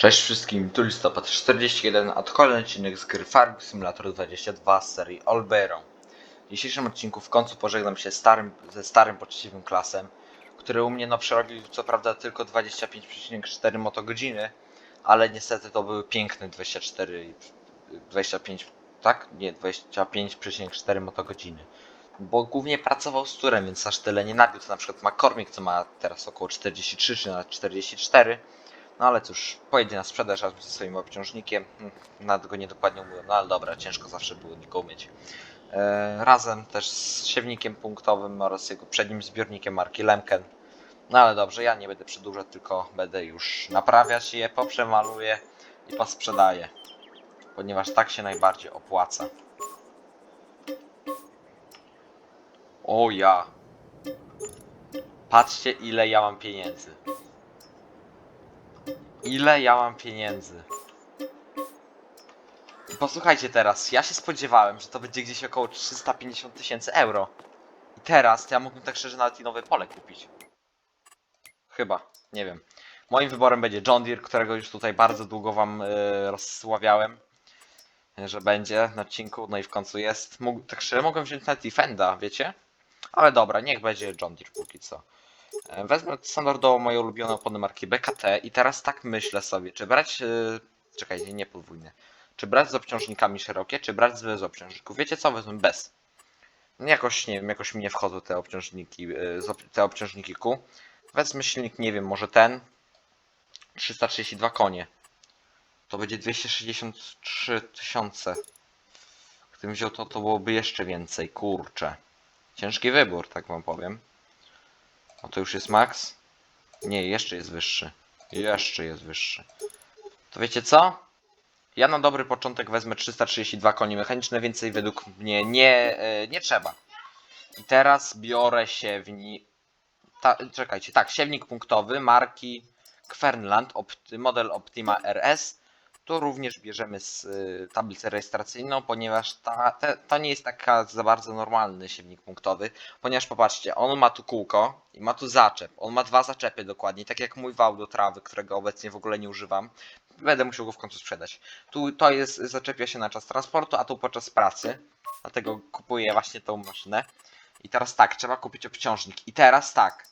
Cześć wszystkim, tu listopad 41, a to kolejny odcinek z gry Farming Simulator 22 z serii Olbero. W dzisiejszym odcinku w końcu pożegnam się starym, ze starym poczciwym klasem, który u mnie no przerobił co prawda tylko 25,4 motogodziny, ale niestety to były piękne 24, i 25, tak? Nie, 25,4 motogodziny. Bo głównie pracował z turem, więc aż tyle nie nabił, co na przykład McCormick, co ma teraz około 43 czy nawet 44. No ale cóż, pojedzie na sprzedaż razem ze swoim obciążnikiem. Hmm, Nawet go niedokładnie mówią, no ale dobra, ciężko zawsze było go umieć. E, razem też z siewnikiem punktowym oraz jego przednim zbiornikiem marki Lemken. No ale dobrze, ja nie będę przedłużać, tylko będę już naprawiać je, poprzemaluję i posprzedaję. Ponieważ tak się najbardziej opłaca. O ja. Patrzcie ile ja mam pieniędzy. Ile ja mam pieniędzy? Posłuchajcie teraz, ja się spodziewałem, że to będzie gdzieś około 350 tysięcy euro. I teraz to ja mógłbym tak szczerze nawet i nowe pole kupić. Chyba, nie wiem. Moim wyborem będzie John Deere, którego już tutaj bardzo długo wam yy, rozsławiałem. Że będzie na odcinku, no i w końcu jest. Mógł, tak szczerze mogłem wziąć nawet i Fenda, wiecie? Ale dobra, niech będzie John Deere póki co. E, Wezmę standardowo moje ulubione opony marki BKT i teraz tak myślę sobie, czy brać, yy, czekajcie, nie podwójne, czy brać z obciążnikami szerokie, czy brać bez obciążników. Wiecie co, wezmę bez. Jakoś, nie wiem, jakoś mi nie wchodzą te obciążniki, ob- te obciążniki kół. Wezmę silnik, nie wiem, może ten, 332 konie. To będzie 263 tysiące. Gdybym wziął to, to byłoby jeszcze więcej, kurczę. Ciężki wybór, tak wam powiem. A to już jest max? Nie, jeszcze jest wyższy. Jeszcze jest wyższy. To wiecie co? Ja na dobry początek wezmę 332 konie mechaniczne, więcej według mnie nie, e, nie trzeba. I teraz biorę siewni... Ta, czekajcie, tak, siewnik punktowy marki Kvernland, opt, model Optima RS. Tu również bierzemy z y, tablicę rejestracyjną, ponieważ ta, te, to nie jest taka za bardzo normalny siewnik punktowy. Ponieważ popatrzcie, on ma tu kółko i ma tu zaczep. On ma dwa zaczepy dokładnie, tak jak mój wał do trawy, którego obecnie w ogóle nie używam. Będę musiał go w końcu sprzedać. Tu to jest, zaczepia się na czas transportu, a tu podczas pracy. Dlatego kupuję właśnie tą maszynę. I teraz tak, trzeba kupić obciążnik. I teraz tak.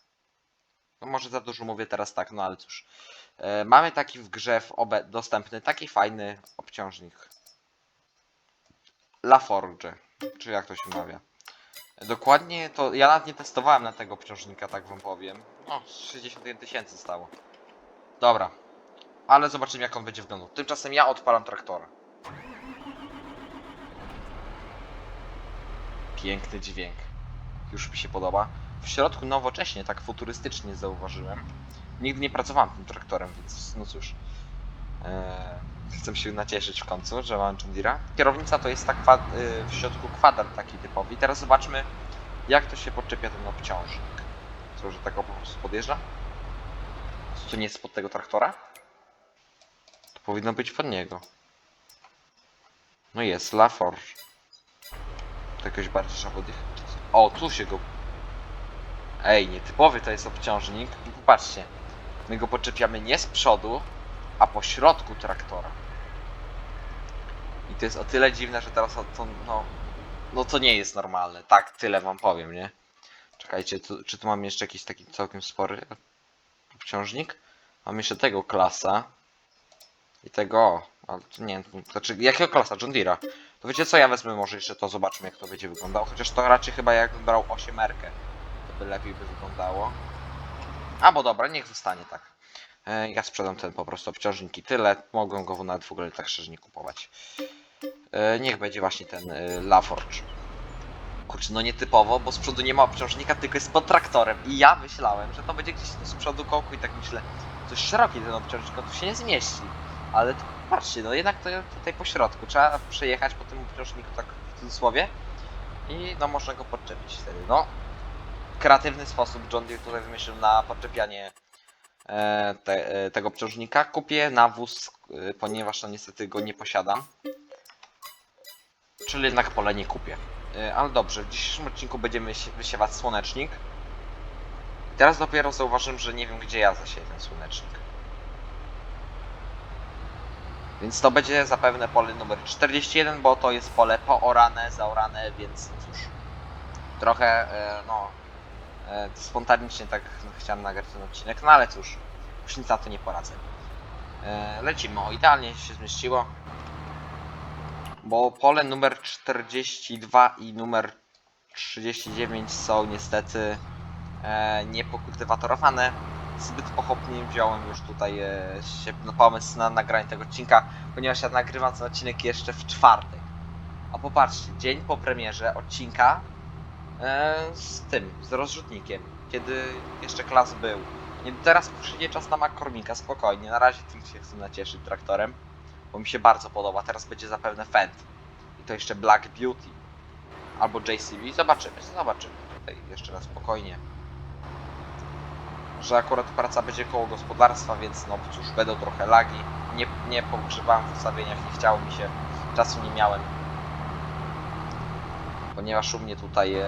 No może za dużo mówię teraz tak, no ale cóż. E, mamy taki w grze w obe dostępny, taki fajny obciążnik. Laforge, czy jak to się mawia. Dokładnie to, ja nawet nie testowałem na tego obciążnika, tak wam powiem. No, 61 tysięcy stało. Dobra, ale zobaczymy jak on będzie wyglądał. Tymczasem ja odpalam traktora. Piękny dźwięk. Już mi się podoba. W środku nowocześnie, tak futurystycznie zauważyłem. Nigdy nie pracowałem tym traktorem, więc no cóż. Eee, chcę się nacieszyć w końcu, że mam John Deere'a. Kierownica to jest tak y, w środku kwadrat taki typowy. I teraz zobaczmy, jak to się podczepia ten obciążnik. Co, że tak po prostu podjeżdża? To nie jest spod tego traktora? To powinno być pod niego. No jest, Laforge. To jakoś bardziej podjechać. O, tu się go... Ej, nietypowy to jest obciążnik. Popatrzcie. My go podczepiamy nie z przodu, a po środku traktora. I to jest o tyle dziwne, że teraz to, no, no to nie jest normalne. Tak, tyle wam powiem, nie? Czekajcie, tu, czy tu mam jeszcze jakiś taki całkiem spory obciążnik? Mam jeszcze tego klasa. I tego, ale nie, to znaczy jakiego klasa? John Deere'a. To wiecie co, ja wezmę może jeszcze to, zobaczmy jak to będzie wyglądało. Chociaż to raczej chyba jakbym brał 8 merkę, to by lepiej by wyglądało. A bo dobra, niech zostanie tak. E, Ja sprzedam ten po prostu obciążnik i tyle. Mogą go nawet w ogóle tak szczerze nie kupować. E, Niech będzie właśnie ten e, Laforge. Kurczę, no nietypowo, bo z przodu nie ma obciążnika, tylko jest pod traktorem. I ja myślałem, że to będzie gdzieś z przodu kołku i tak myślę, coś szeroki ten obciążnik, on tu się nie zmieści. Ale to, patrzcie, no jednak to tutaj po środku. Trzeba przejechać po tym obciążniku tak w cudzysłowie. I no można go podczepić wtedy. No, kreatywny sposób John Deere tutaj wymyślił na podczepianie e, te, e, tego obciążnika. Kupię nawóz, e, ponieważ no niestety go nie posiadam. Czyli jednak pole nie kupię. Ale dobrze, w dzisiejszym odcinku będziemy sie- wysiewać słonecznik. Teraz dopiero zauważyłem, że nie wiem gdzie ja zasieję ten słonecznik. Więc to będzie zapewne pole numer 41, bo to jest pole poorane, zaorane, więc cóż. Trochę, no, e, spontanicznie tak chciałem nagrać ten odcinek, no ale cóż, już nic na to nie poradzę. E, lecimy, o idealnie się zmieściło. Bo pole numer 42 i numer 39 są niestety e, niepokultywatorowane. Zbyt pochopnie wziąłem już tutaj e, się, no, pomysł na nagranie tego odcinka, ponieważ ja nagrywam ten odcinek jeszcze w czwartek. A popatrzcie, dzień po premierze odcinka z tym, z rozrzutnikiem, kiedy jeszcze klas był. Nie, teraz przyjdzie czas na McCormicka, spokojnie, na razie tylko się chcę nacieszyć traktorem, bo mi się bardzo podoba, teraz będzie zapewne Fendt. I to jeszcze Black Beauty. Albo JCB, zobaczymy, zobaczymy. Tutaj jeszcze raz spokojnie. Że akurat praca będzie koło gospodarstwa, więc no cóż, będą trochę lagi. Nie, nie pogrzebałem w ustawieniach, nie chciało mi się, czasu nie miałem. Ponieważ u mnie tutaj e,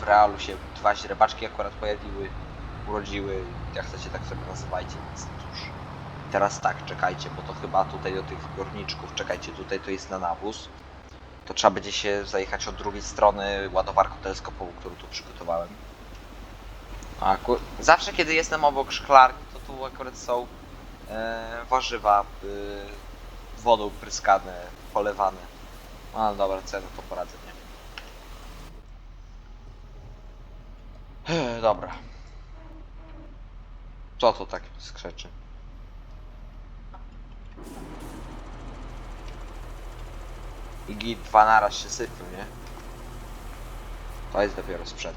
w realu się dwa źrebaczki akurat pojawiły, urodziły, jak chcecie tak sobie nazywajcie, więc cóż. Teraz tak, czekajcie, bo to chyba tutaj do tych zbiorniczków, czekajcie, tutaj to jest na nawóz. To trzeba będzie się zajechać od drugiej strony ładowarką teleskopową, którą tu przygotowałem. A zawsze kiedy jestem obok szklarni, to tu akurat są e, warzywa e, wodą pryskane, polewane. No dobra, na to poradzę, nie? Ech, Dobra. Co to tak skrzeczy? I git dwa naraz się sypią, nie? To jest dopiero sprzęt.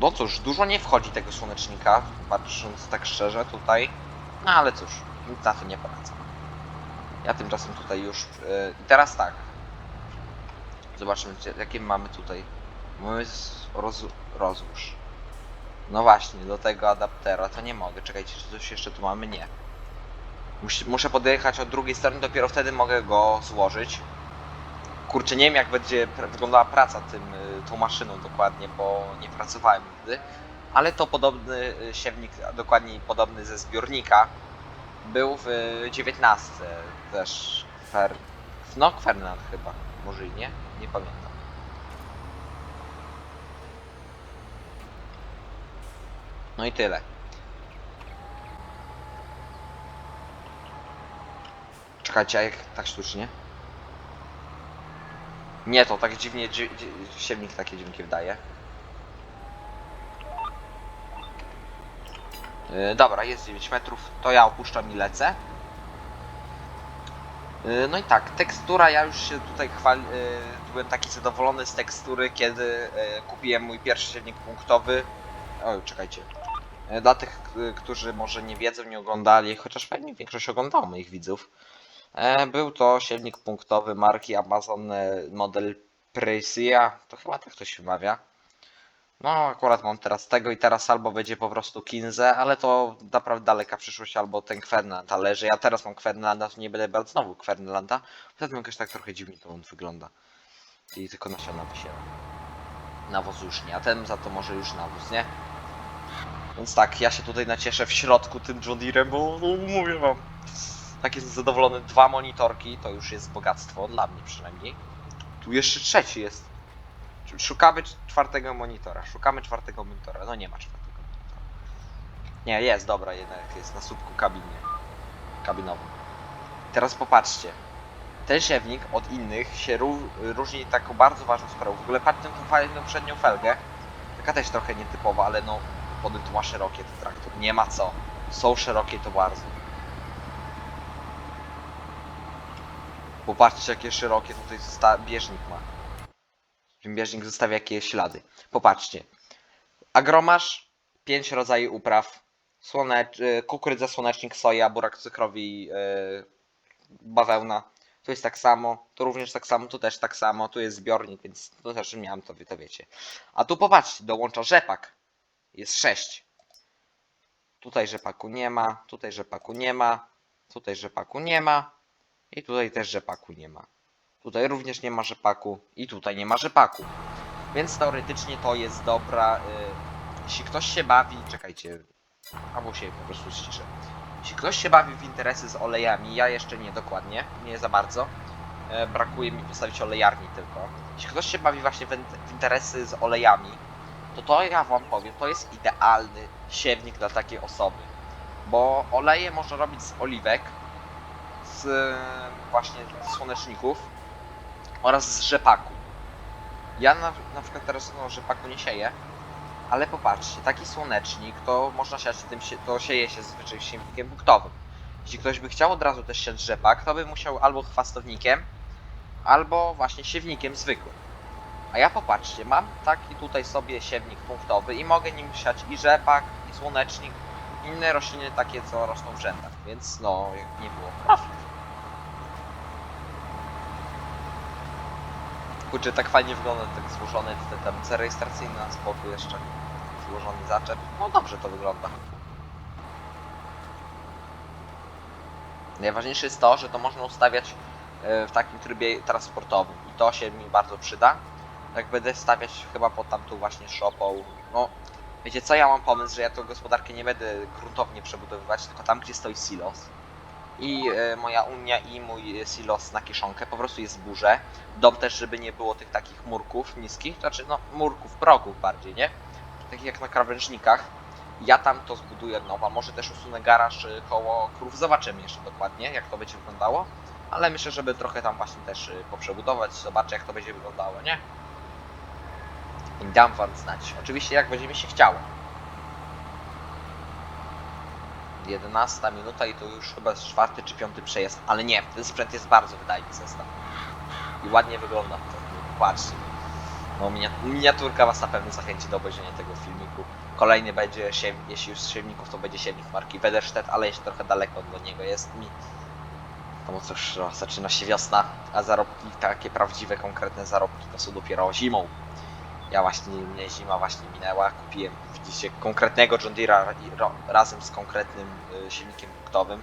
No cóż, dużo nie wchodzi tego słonecznika, patrząc tak szczerze tutaj. No ale cóż, nic na to nie poradzę. Ja tymczasem tutaj już... Yy, teraz tak. Zobaczmy, gdzie- jakie mamy tutaj. Z- roz, rozłóż. No właśnie, do tego adaptera to nie mogę. Czekajcie, czy coś jeszcze tu mamy? Nie. Musi, muszę podjechać od drugiej strony, dopiero wtedy mogę go złożyć. Kurczę, nie wiem jak będzie wyglądała praca tym, y, tą maszyną dokładnie, bo nie pracowałem nigdy. Ale to podobny y, siewnik, a dokładniej podobny ze zbiornika, był w y, 19 też. Fer... No, Fernand chyba. Może i nie? Nie pamiętam. No i tyle. Czekajcie, a jak tak sztucznie? Nie, to tak dziwnie, dzi, dzi, siewnik takie dźwięki wydaje. Yy, dobra, jest 9 metrów, to ja opuszczam i lecę. Yy, no i tak, tekstura, ja już się tutaj chwal... Yy, byłem taki zadowolony z tekstury, kiedy yy, kupiłem mój pierwszy siewnik punktowy. Oj, czekajcie. Yy, Dla tych, którzy może nie wiedzą, nie oglądali, chociaż pewnie większość oglądało moich widzów. E, Był to silnik punktowy marki Amazon e, model Precia, to chyba tak to się wymawia. No akurat mam teraz tego i teraz albo będzie po prostu Kinze, ale to naprawdę daleka przyszłość, albo ten Kwernland, ale że ja teraz mam Kwernlanda, to nie będę brał znowu Kwernlanda, wtedy jakoś tak trochę dziwnie to on wygląda. I tylko nasiona wysiela. Nawóz już nie, a ten za to może już nawóz, nie? Więc tak, ja się tutaj nacieszę w środku tym John Deerem, bo no, mówię wam, tak jestem zadowolony. Dwa monitorki to już jest bogactwo, dla mnie przynajmniej. Tu jeszcze trzeci jest. Szukamy czwartego monitora. Szukamy czwartego monitora. No nie ma czwartego monitora. Nie, jest, dobra, jednak jest na słupku kabinie. Kabinowym. Teraz popatrzcie. Ten siewnik od innych się ró- różni taką bardzo ważną sprawą. W ogóle patrzcie na tą fajną przednią felgę. Taka też trochę nietypowa, ale no tu ma szerokie ten. Nie ma co. Są szerokie to bardzo. Popatrzcie jakie szerokie tutaj bieżnik ma. Bieżnik zostawia jakieś ślady. Popatrzcie. Agromasz, pięć rodzajów upraw. Słonecz, y, kukurydza, słonecznik, soja, burak cukrowi, yy, bawełna. Tu jest tak samo, tu również tak samo, tu też tak samo, tu jest zbiornik, więc to też miałem, to to wiecie. A tu popatrzcie, dołącza rzepak. Jest sześć. Tutaj rzepaku nie ma, tutaj rzepaku nie ma, tutaj rzepaku nie ma i tutaj też rzepaku nie ma. Tutaj również nie ma rzepaku i tutaj nie ma rzepaku. Więc teoretycznie to jest dobra. y, jeśli ktoś się bawi, czekajcie, albo się po prostu ściszę. Jeśli ktoś się bawi w interesy z olejami, ja jeszcze nie dokładnie, nie za bardzo. E, brakuje mi postawić olejarni tylko. Jeśli ktoś się bawi właśnie w interesy z olejami, to to ja wam powiem, to jest idealny siewnik dla takiej osoby. Bo oleje można robić z oliwek, z właśnie z słoneczników oraz z rzepaku. Ja na, na przykład teraz no, rzepaku nie sieję, ale popatrzcie, taki słonecznik to można siać tym, to sieje się zazwyczaj siewnikiem punktowym. Jeśli ktoś by chciał od razu też siać rzepak, to by musiał albo chwastownikiem, albo właśnie siewnikiem zwykłym. A ja popatrzcie, mam taki tutaj sobie siewnik punktowy i mogę nim siać i rzepak, i słonecznik, inne rośliny takie, co rosną w rzędach, więc no, nie było profit. Kurczę, tak fajnie wygląda, tak złożony te tablice rejestracyjne na spoko jeszcze. Złożony zaczep. No dobrze to wygląda. Najważniejsze jest to, że to można ustawiać e, w takim trybie transportowym i to się mi bardzo przyda. Jak będę stawiać chyba pod tamtą właśnie szopą, no wiecie co, ja mam pomysł, że ja tą gospodarkę nie będę gruntownie przebudowywać, tylko tam gdzie stoi silos. I e, moja unia i mój e, silos na kieszonkę po prostu jest burzę. Dom też, żeby nie było tych takich murków niskich, znaczy no murków, progów bardziej, nie? Takich jak na krawężnikach. Ja tam to zbuduję nowa, może też usunę garaż y, koło krów, zobaczymy jeszcze dokładnie jak to będzie wyglądało. Ale myślę, żeby trochę tam właśnie też y, poprzebudować, zobaczę jak to będzie wyglądało, nie? I dam wam znać. Oczywiście jak będzie mi się chciało. 11 minuta i to już chyba czwarty czy piąty przejazd, ale nie, ten sprzęt jest bardzo wydajny zestaw. I ładnie wygląda. Patrzcie. No minia- miniaturka was na pewno zachęci do obejrzenia tego filmiku. Kolejny będzie, jeśli już z siewników, to będzie siewnik marki Wederstedt, ale jeszcze trochę daleko do niego jest mi. No cóż, no, zaczyna się wiosna, a zarobki, takie prawdziwe, konkretne zarobki to są dopiero zimą. Ja właśnie, mnie zima właśnie minęła, kupiłem, widzicie, konkretnego John Deere'a razem z konkretnym y, siewnikiem punktowym.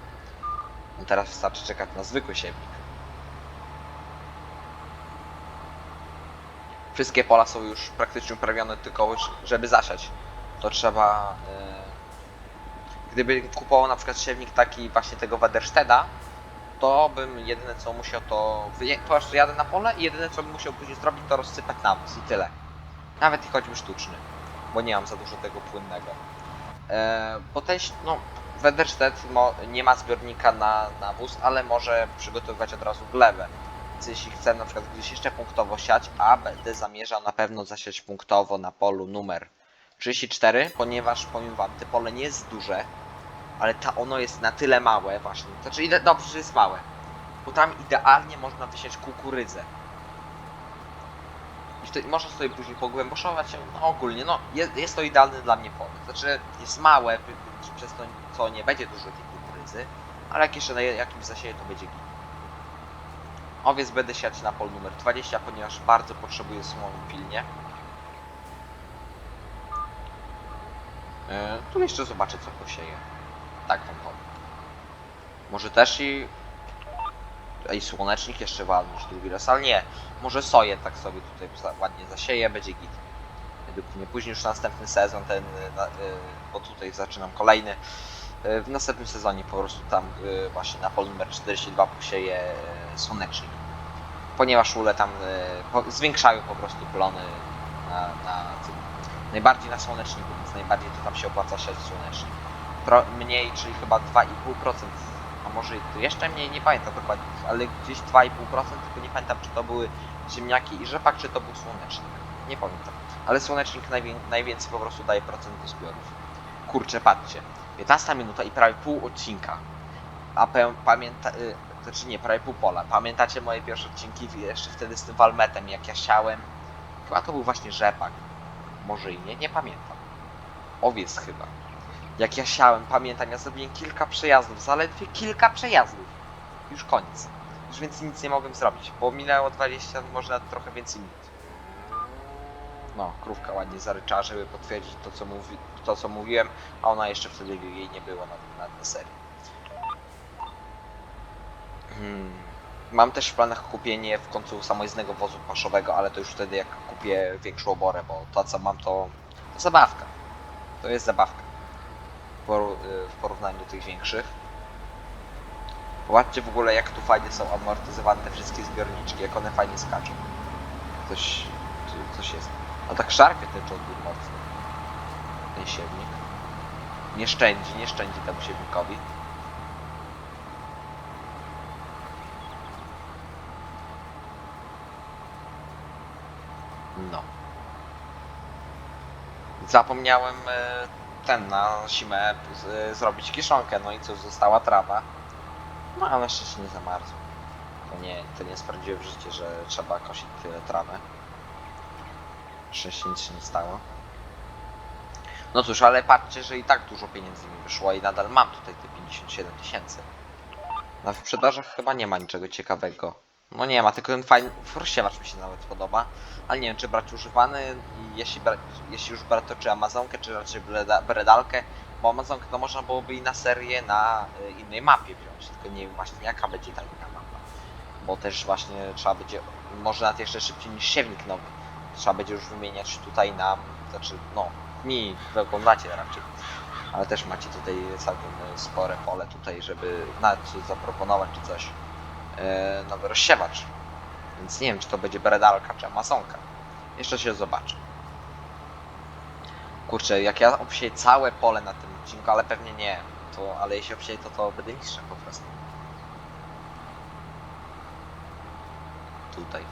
No teraz wystarczy czekać na zwykły siewnik. Wszystkie pola są już praktycznie uprawione, tylko żeby zasiać, to trzeba... y, Gdyby kupował na przykład siewnik taki właśnie tego Wadersteda, to bym jedyne co musiał to... Po prostu jadę na pole i jedyne co bym musiał później zrobić to rozsypać nawóz i tyle. Nawet i choćby sztuczny, bo nie mam za dużo tego płynnego. E, bo no, Wederstedt nie ma zbiornika na nawóz, ale może przygotowywać od razu glebę. Więc jeśli chcę na przykład gdzieś jeszcze punktowo siać, a będę zamierzał na pewno zasiać punktowo na polu numer 34, ponieważ powiem wam, te pole nie jest duże, ale ta ono jest na tyle małe właśnie. Znaczy dobrze, że jest małe. Bo tam idealnie można wysiać kukurydzę. Wtedy można sobie później pogłęboszować się, no ogólnie, no jest, jest to idealne dla mnie pole. Znaczy jest małe, przez to co nie będzie dużo tej kukurydzy, ale jak jeszcze na jakimś zasieje to będzie git. Owiec będę siać na pol numer 20, ponieważ bardzo potrzebuję słomy pilnie. E, tu jeszcze zobaczę co posieję. Tak wam powiem. Może też i... I słonecznik jeszcze walnąć drugi raz, ale nie. Może soję tak sobie tutaj ładnie zasieję, będzie git. Według mnie później już następny sezon, ten, y, y, bo tutaj zaczynam kolejny. Y, W następnym sezonie po prostu tam właśnie na polu numer 42 posieję słonecznik. Ponieważ ule tam zwiększają po prostu plony na, na. Najbardziej na słoneczniku, więc najbardziej to tam się opłaca siać słonecznik. Pro, mniej, czyli chyba 2,5%, a może jeszcze mniej, nie pamiętam dokładnie, ale gdzieś 2,5%, tylko nie pamiętam czy to były ziemniaki i rzepak, czy to był słonecznik. Nie pamiętam. Ale słonecznik najwię najwięcej po prostu daje procent do zbiorów. Kurczę, patrzcie. 15 minuta i prawie pół odcinka. A pamięta... Y znaczy nie, prawie pół pola. Pamiętacie moje pierwsze odcinki jeszcze wtedy z tym walmetem, jak ja siałem? Chyba to był właśnie rzepak. Może i nie, nie pamiętam. Owiec chyba. Jak ja siałem, pamiętam, ja zrobiłem kilka przejazdów, zaledwie kilka przejazdów. Już koniec. Już więcej nic nie mogłem zrobić, bo minęło 20, może nawet trochę więcej minut. No, krówka ładnie zaryczała, żeby potwierdzić to, co, mówi, to, co mówiłem, a ona jeszcze wtedy jej nie było na, na, serii. Hmm. Mam też w planach kupienie w końcu samojezdnego wozu paszowego, ale to już wtedy jak kupię większą oborę, bo to co mam to zabawka. To jest zabawka. Y, w porównaniu do tych większych. Zobaczcie w ogóle jak tu fajnie są amortyzowane te wszystkie zbiorniczki, jak one fajnie skaczą. Coś, coś jest. A tak szarpie ten Deere mocno. Ten siewnik. Nie szczędzi, nie szczędzi temu siewnikowi. No. Zapomniałem e, ten na zimę z, zrobić kiszonkę, no i cóż, została trawa. No ale szczęście nie zamarzło. To nie, to nie sprawdziłem w życiu, że trzeba kosić tyle trawy. Szczęście nic się nie stało. No cóż, ale patrzcie, że i tak dużo pieniędzy mi wyszło i nadal mam tutaj te 57 tysięcy. Na sprzedażach chyba nie ma niczego ciekawego. No nie ma, tylko ten fajny rozsiewacz mi się nawet podoba. Ale nie wiem, czy brać używany jeśli, jeśli już brać to czy Amazonkę, czy raczej breda- bredalkę. Bo Amazonkę to można byłoby i na serię na y, innej mapie wziąć, tylko nie wiem właśnie jaka będzie ta inna mapa. Bo też właśnie trzeba będzie, może nawet jeszcze szybciej niż siewnik nowy. Trzeba będzie już wymieniać tutaj nam, znaczy no, mi wy oglądacie raczej. Ale też macie tutaj całkiem y, spore pole tutaj, żeby nawet zaproponować czy coś. E, nowy rozsiewacz. Więc nie wiem, czy to będzie bredalka, czy amazonka. Jeszcze się zobaczy. Kurczę, jak ja obsieję całe pole na tym odcinku, ale pewnie nie, to, ale jeśli obsieję to, to będę mistrzem po prostu. Tutaj.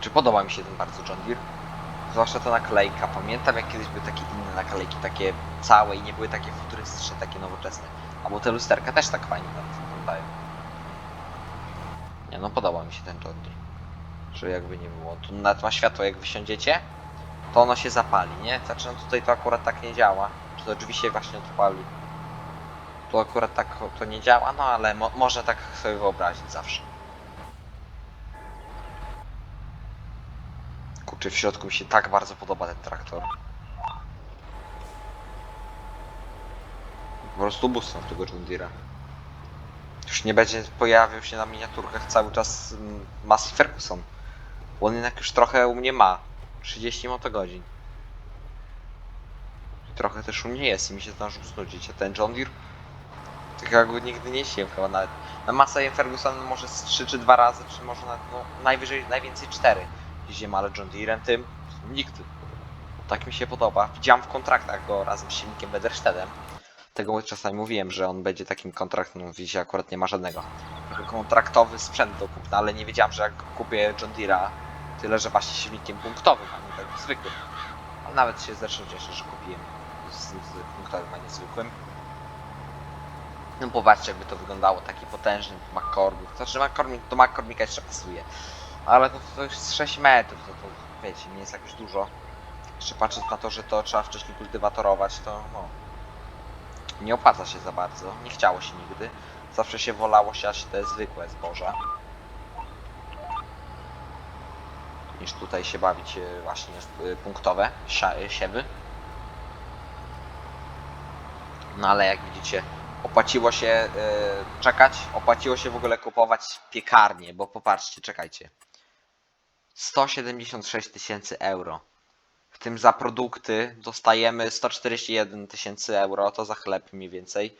Czy podoba mi się ten bardzo John Deere? Zwłaszcza ta naklejka. Pamiętam jak kiedyś były takie inne naklejki, takie całe i nie były takie futurystyczne, takie nowoczesne. Albo te lusterka też tak fajnie wyglądają. Nie no, podoba mi się ten Deere. Że jakby nie było. Tu nawet ma światło, jak wysiądziecie, to ono się zapali, nie? Znaczy no tutaj to akurat tak nie działa. Czy to oczywiście właśnie odpali. Tu akurat tak to nie działa, no ale mo można tak sobie wyobrazić zawsze. Kurczę, w środku mi się tak bardzo podoba ten traktor. Po prostu bóstwo tego John Deere'a. Już nie będzie pojawiał się na miniaturkach cały czas mm, Massey Ferguson. On jednak już trochę u mnie ma. 30 motogodzin. Trochę też u mnie jest i mi się zdążył znudzić. A ten John Deere? Tak jak go nigdy nie siłem chyba nawet. Na Massey Ferguson może z 3 czy 2 razy, czy może nawet, no, najwyżej, najwięcej 4. Jeździłem, ale John Deere'em tym nigdy. Tak mi się podoba. Widziałem w kontraktach go razem z silnikiem Wederstedem. Tego czasami mówiłem, że on będzie takim kontraktem, no widzicie, akurat nie ma żadnego. Kontraktowy sprzęt do kupna, ale nie wiedziałem, że jak kupię John Deere'a, tyle, że właśnie silnikiem punktowym, a nie takim zwykłym. Ale nawet się zresztą cieszę, że kupiłem z, z punktowym, a nie zwykłym. No popatrzcie, jakby to wyglądało, taki potężny McCormick. Znaczy McCormick, do McCormicka jeszcze pasuje. Ale to, to jest 6 metrów, to, to wiecie, nie jest jakoś dużo. Jeszcze patrząc na to, że to trzeba wcześniej kultywatorować, to no, nie opłaca się za bardzo. Nie chciało się nigdy. Zawsze się wolało siać te zwykłe zboża. Niż tutaj się bawić e, właśnie e, punktowe e, siewy. No ale jak widzicie, opłaciło się czekać, opłaciło się w ogóle kupować piekarnię, bo popatrzcie, czekajcie. 176 tysięcy euro. Tym za produkty dostajemy 141 tysięcy euro, to za chleb mniej więcej.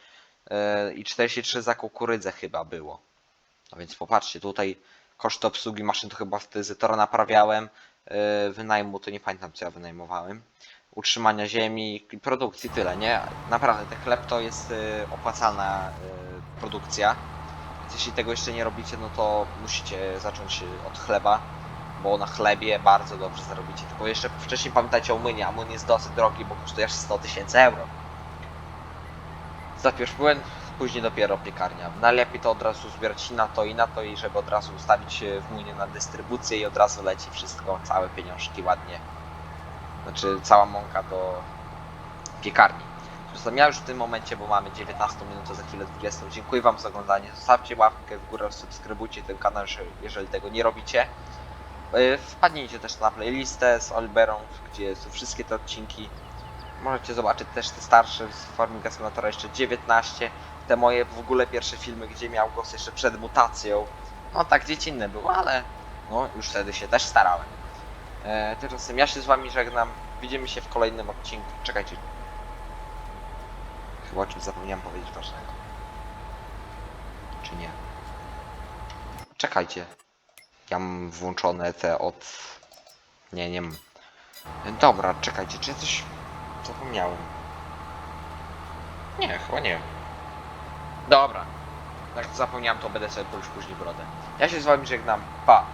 Yy, I 43 za kukurydzę chyba było. A więc popatrzcie, tutaj koszty obsługi maszyn to chyba wtedy Zetora naprawiałem. Yy, Wynajmu to nie pamiętam co ja wynajmowałem. Utrzymania ziemi produkcji tyle, nie? Naprawdę ten chleb to jest yy, opłacalna produkcja. Więc jeśli tego jeszcze nie robicie, no to musicie zacząć od chleba bo na chlebie bardzo dobrze zarobicie. Tylko jeszcze wcześniej pamiętajcie o młynie, a młyn jest dosyć drogi, bo kosztuje aż 100 tysięcy euro. Zapierw płyn, później dopiero piekarnia. Najlepiej to od razu zbierać i na to i na to i żeby od razu ustawić w młynie na dystrybucję i od razu leci wszystko, całe pieniążki ładnie. Znaczy cała mąka do piekarni. Zresztą ja już w tym momencie, bo mamy 19 minut, to za chwilę 20. Dziękuję Wam za oglądanie. Zostawcie łapkę w górę, subskrybujcie ten kanał, jeżeli tego nie robicie. Y, Wpadnijcie też na playlistę z Olberą, gdzie są wszystkie te odcinki. Możecie zobaczyć też te starsze z Farminga Simulatora jeszcze 19. Te moje w ogóle pierwsze filmy, gdzie miał głos jeszcze przed mutacją. No tak dziecinne było, ale no już wtedy się też starałem. E, tymczasem ja się z wami żegnam. Widzimy się w kolejnym odcinku. Czekajcie. chyba o czymś zapomniałem powiedzieć ważnego. Czy nie? Czekajcie. Ja mam włączone te od... Nie, nie mam. Dobra, czekajcie, czy coś zapomniałem? Nie, chyba nie. Dobra. Jak zapomniałem, to będę sobie już później brodę. Ja się z wami żegnam. Pa.